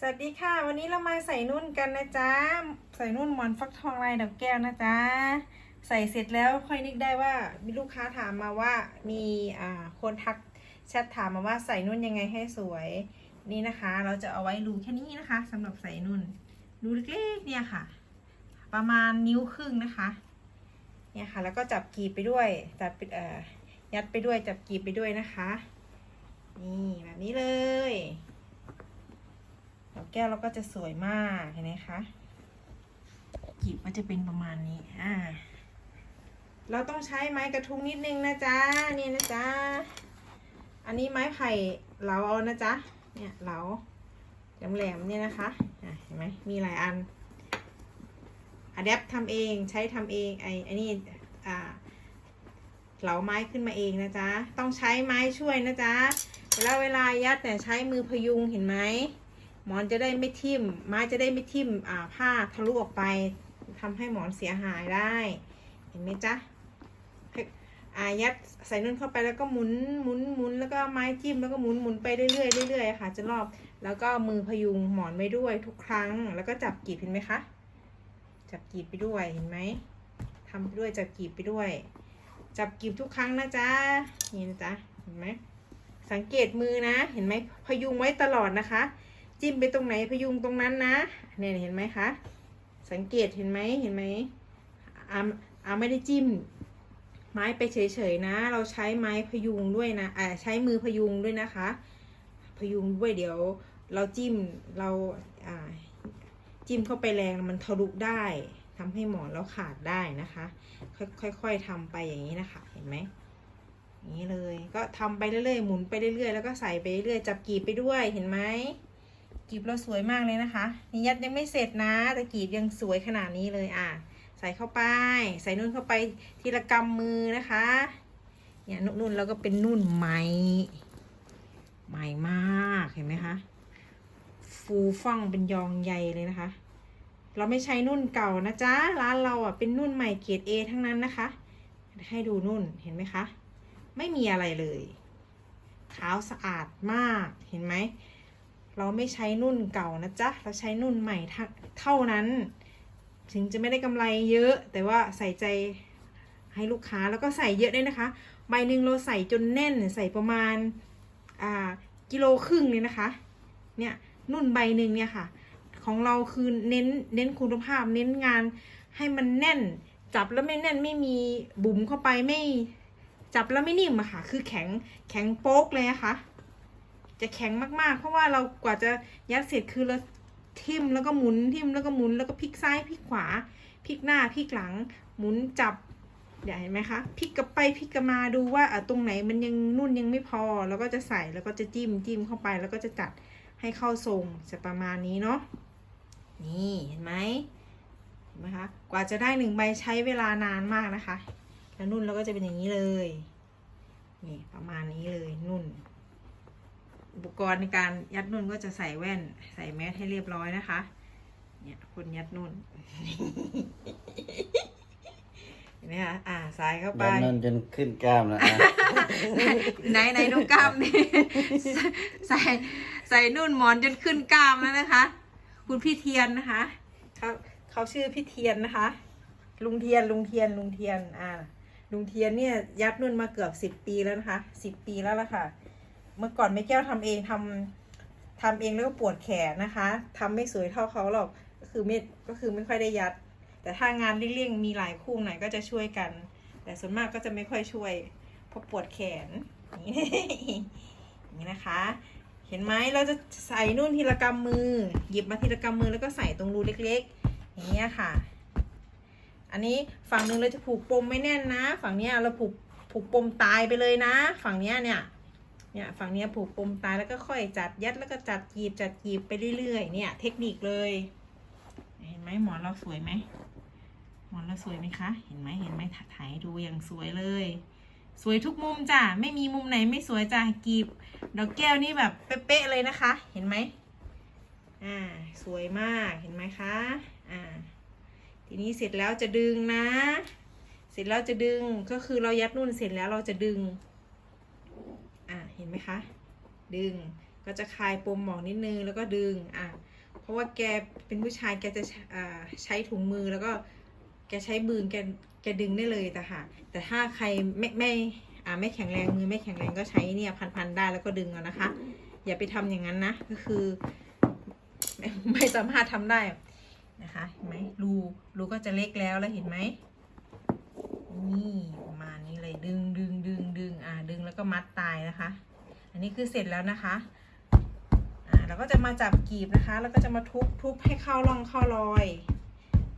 สวัสดีค่ะ วันนี้เรามาใส่นุ่นกันนะจ๊ะ ใส่นุ่นหมอนฟักทองลายดอกแก้วนะจ๊ะ ใส่เสร็จแล้วค่อยนึกได้ว่ามีลูกค้าถามมาว่ามีอ่าคนทักแชทถามมาว่าใส่นุ่นยังไงให้สวย นี่นะคะ เราจะเอาไว้รูแค่นี้นะคะสำหรับใส่นุ่นรูเล็กๆเนี่ยค่ะ ประมาณนิ้วครึ่งนะคะเนี่ยค่ะแล้วก็จับกีบไปด้วยจับเอ่อยัดไปด้วยจับกีบไปด้วยนะคะ นี่แบบนี้เลย ดอกแก้วเราก็จะสวยมากเห็นไหมคะกีบก็จะเป็นประมาณนี้อ่าเราต้องใช้ไม้กระทุ้งนิดนึงนะจ๊ะนี่นะจ๊ะอันนี้ไม้ไผ่เหลาเอานะจ๊ะเนี่ยเหลาแหลมๆเนี่ยนะคะเห็นไหมมีหลายอันอะแดปทำเองใช้ทำเองไอ้ไอ้นี่อ่าเหลาไม้ขึ้นมาเองนะจ๊ะ ต้องใช้ไม้ช่วยนะจ๊ะ แล้วเวลายัดเนี่ยใช้มือพยุงเห็นไหม หมอนจะได้ไม่ทิ่ม ไม้จะได้ไม่ทิ่มอ่าผ้าทะลุออกไปทำให้หมอนเสียหายได้ เห็นไหมจ๊ะอายัดใส่นุ่นเข้าไปแล้วก็หมุนหมุนหมุนแล้วก็ไม้จิ้มแล้วก็หมุนหมุนไปเรื่อยๆเรื่อยๆค่ะจะรอบแล้วก็มือพยุงหมอนไว้ด้วยทุกครั้ง แล้วก็จับกีบเห็นไหมคะ จับกีบไปด้วยเห็นไหมทำไปด้วยจับกีบไปด้วย จับกีบทุกครั้งนะจ๊ะนี่นะจ๊ะเห็นไหมสังเกตมือนะ เห็นไหมพยุงไว้ตลอดนะคะ จิ้มไปตรงไหนพยุงตรงนั้นนะ เนี่ยเห็นไหมคะ สังเกตเห็นไหมเห็นไหมอาอาไม่ได้จิ้ม ไม้ไปเฉยๆนะ เราใช้ไม้พยุงด้วยนะอ่าใช้มือพยุงด้วยนะคะ พยุงด้วยเดี๋ยว เราจิ้มเราอ่าจิ้มเข้าไปแรงมันทะลุได้ทำให้หมอนเราขาดได้นะคะ ค่อยๆทำไปอย่างนี้นะคะ เห็นไหมอย่างนี้เลย ก็ทำไปเรื่อยๆ หมุนไปเรื่อยๆ แล้วก็ใส่ไปเรื่อยๆ จับกีบไปด้วย เห็นไหม กีบเราสวยมากเลยนะคะนี่ยัดยังไม่เสร็จนะแต่กีบยังสวยขนาดนี้เลยอะ ใส่เข้าไป ใส่นุ่นเข้าไปทีละกำมือนะคะเนี่ยนุ่นๆแล้วก็เป็นนุ่นใหม่ใหม่มากเห็นไหมคะฟูฟ่องเป็นยองใหญ่เลยนะคะ เราไม่ใช้นุ่นเก่านะจ๊ะร้านเราอะเป็นนุ่นใหม่เกรด A ทั้งนั้นนะคะ ให้ดูนุ่นเห็นไหมคะ ไม่มีอะไรเลย ขาวสะอาดมากเห็นไหม เราไม่ใช้นุ่นเก่านะจ๊ะ เราใช้นุ่นใหม่เท่านั้น ถึงจะไม่ได้กำไรเยอะ แต่ว่าใส่ใจให้ลูกค้าแล้วก็ใส่เยอะด้วยนะคะ ใบหนึ่งเราใส่จนแน่นใส่ประมาณอ่ากิโลครึ่งเลยนะคะ เนี่ยนุ่นใบหนึ่งเนี่ยค่ะ ของเราคือเน้นเน้นคุณภาพเน้นงานให้มันแน่น จับแล้วไม่แน่นไม่มีบุ๋มเข้าไปไม่จับแล้วไม่นิ่มอะค่ะ คือแข็งแข็งโป๊กเลยอะคะ จะแข็งมากๆ เพราะว่าเรากว่าจะยัดเสร็จคือเราทิ่มแล้วก็หมุนทิ่มแล้วก็หมุนแล้วก็พลิกซ้ายพลิกขวาพลิกหน้าพลิกหลัง หมุนจับเดี๋ยวเห็นไหมคะพลิกกลับไปพลิกกลับมาดูว่าตรงไหนมันยังนุ่นยังไม่พอ แล้วก็จะใส่แล้วก็จะจิ้มจิ้มเข้าไปแล้วก็จะจัดให้เข้าทรงจะประมาณนี้เนาะนี่เห็นไหมเห็นไหมคะกว่าจะได้หนึ่งใบใช้เวลานานมากนะคะ แล้วนุ่นเราก็จะเป็นอย่างนี้เลยนี่ประมาณนี้เลยนุ่น อุปกรณ์ในการยัดนุ่นก็จะใส่แว่น ใส่แมสให้เรียบร้อยนะคะ เนี่ยคนยัดนุ่นเห็นไหมคะอ่าใส่เข้าไปยันนั่นจนขึ้นกล้ามแล้วอะไหนไหนดูกล้ามนี่ใส่ใส่นุ่นหมอนจนขึ้นกล้ามแล้วนะคะ คุณพี่เทียนนะคะเขาเขาชื่อพี่เทียนนะคะ ลุงเทียนลุงเทียนลุงเทียนอ่าลุงเทียนเนี่ยยัดนุ่นมาเกือบสิบปีแล้วนะคะสิบปีแล้วล่ะค่ะ เมื่อก่อนแม่แก้วทำเองทำทำเองแล้วก็ปวดแขนนะคะทำไม่สวยเท่าเขาหรอกก็คือไม่ก็คือไม่ค่อยได้ยัด แต่ถ้างานเลี่ยงๆมีหลายคู่หน่อยก็จะช่วยกัน แต่ส่วนมากก็จะไม่ค่อยช่วยเพราะปวดแขนอย่นี้อย่างนี้นะคะ เห็นไหมเราจะใส่นุ่นทีละกำมือ หยิบมาทีละกำมือแล้วก็ใส่ตรงรูเล็กๆ อย่างเงี้ยค่ะ อันนี้ฝั่งหนึ่งเราจะผูกปมไม่แน่นนะ ฝั่งเนี้ยเราผูกผูกปมตายไปเลยนะ ฝั่งเนี้ยเนี่ย เนี่ยฝั่งเนี้ยผูกปมตายแล้วก็ค่อยจัดยัดแล้วก็จัดกีบจัดกีบไปเรื่อยๆ เนี่ย เทคนิคเลยเห็นไหมหมอนเราสวยไหมหมอนเราสวยไหมคะ เห็นไหมเห็นไหมถ่ายดูอย่างสวยเลย สวยทุกมุมจ้ะไม่มีมุมไหนไม่สวยจ้ะกีบดอกแก้วนี่แบบเป๊ะๆเลยนะคะ เห็นไหมอ่าสวยมากเห็นไหมคะอ่าทีนี้เสร็จแล้วจะดึงนะ เสร็จแล้วจะดึงก็คือเรายัดนุ่นเสร็จแล้วเราจะดึง เห็นไหมคะ ดึงก็จะคลายปมหมองนิดนึงแล้วก็ดึงอะเพราะว่าแกเป็นผู้ชายแกจะใช้ถุงมือแล้วก็แกใช้บืนแกแกดึงได้เลยแต่ค่ะ แต่ถ้าใครไม่ไม่อ่าไม่แข็งแรงมือไม่แข็งแรงก็ใช้เนี่ยพันๆได้แล้วก็ดึงเอานะคะ อย่าไปทำอย่างนั้นนะก็คือไม่ไม่สามารถทำได้นะคะเห็นไหมรูรูก็จะเล็กแล้วแล้วเห็นไหมนี่ประมาณนี้เลยดึงดึงดึงดึงอ่าดึง แล้วก็มัดตายนะคะ อันนี้คือเสร็จแล้วนะคะอ่าเราก็จะมาจับกีบนะคะ แล้วก็จะมาทุบทุบให้เข้าร่องเข้ารอย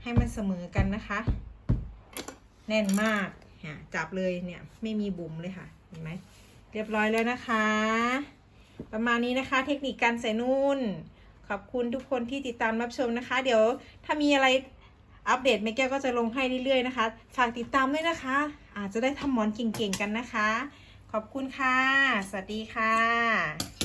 ให้มันเสมอกันนะคะ แน่นมากอะจับเลยเนี่ยไม่มีบุ๋มเลยค่ะเห็นไหมเรียบร้อยแล้วนะคะ ประมาณนี้นะคะ เทคนิคการใส่นุ่น ขอบคุณทุกคนที่ติดตามรับชมนะคะ เดี๋ยวถ้ามีอะไรอัปเดตแม่แก้วก็จะลงให้เรื่อยๆนะคะ ฝากติดตามด้วยนะคะ อาจจะได้ทำหมอนเก่งๆกันนะคะ ขอบคุณค่ะ สวัสดีค่ะ